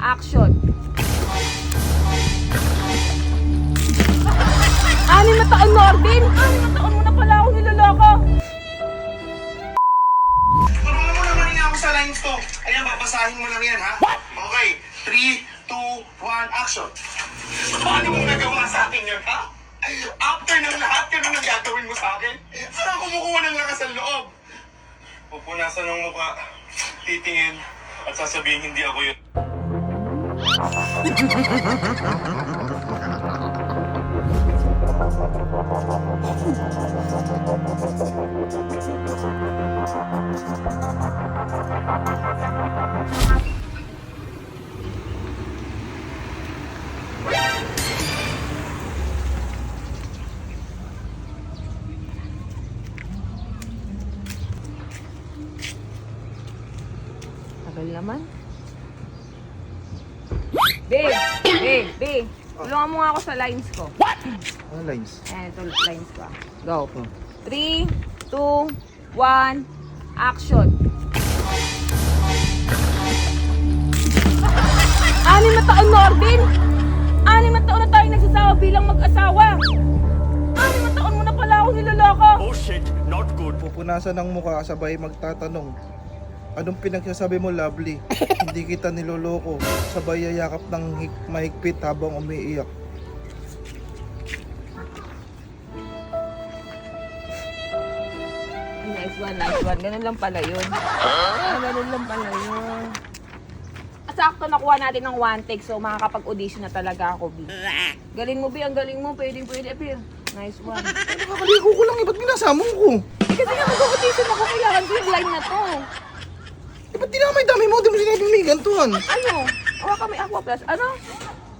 Action. Anim na taon, Nordin! Anim na taon mo na pala ako niloloko! Tulungan mo naman nga ako sa lines ko. Ayan, babasahin mo lang yan, ha? Okay. 3, 2, 1, action. Paano mo nagawa sa akin yan, ha? After ng lahat, ganun ang gagawin mo sa akin? Saan ako kumukuha ng lakas ng loob? Pupunasan ng mukha, titingin, at sasabihin hindi ako yun. Tagal naman. Babe! Babe! Babe! Tulungan mo nga ako sa lines ko. Ano lines? Ayan, ito lines ko. ah. Go. 3, 2, 1, action. Anim na taon, Nordin! Anim na taon na tayo nagsasawa bilang mag-asawa! Anim na taon mo na pala ako niloloko! Oh shit, not good. Pupunasan ng mukha sabay magtatanong. Anong pinagsasabi mo, lovely? Hindi kita niloloko. Sabay yayakap ng hik- mahigpit habang umiiyak. Nice one, nice one. Ganun lang pala yun. Ah, ganun lang pala yun. Sakto nakuha natin ng one take, so makakapag-audition na talaga ako, B. Galing mo, B. Ang galing mo. Pwedeng pwede, B. Nice one. Nakakaligo ko lang eh, ba't binasamo ko? Eh, kasi nga mag-audition ako, kailangan ko yung line na to. Ba't dinamay dami mo? Di mo sinabi may gantuhan. Ano? Awa kami Aqua Plus. Ano?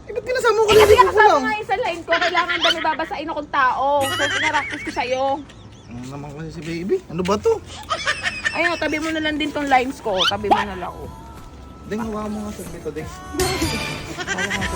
Eh, ba't binasamo ko? Eh, kasi Kaligo ko kasama lang. nga yung sa line ko, kailangan dami babasain akong tao. So, pinaraktis ko sa'yo. Ano naman kasi si baby? Ano ba to? Ayun, tabi mo na lang din tong lines ko. Tabi mo na lang ako. Deng, hawakan mo nga sa dito, Deng. Hawakan mo nga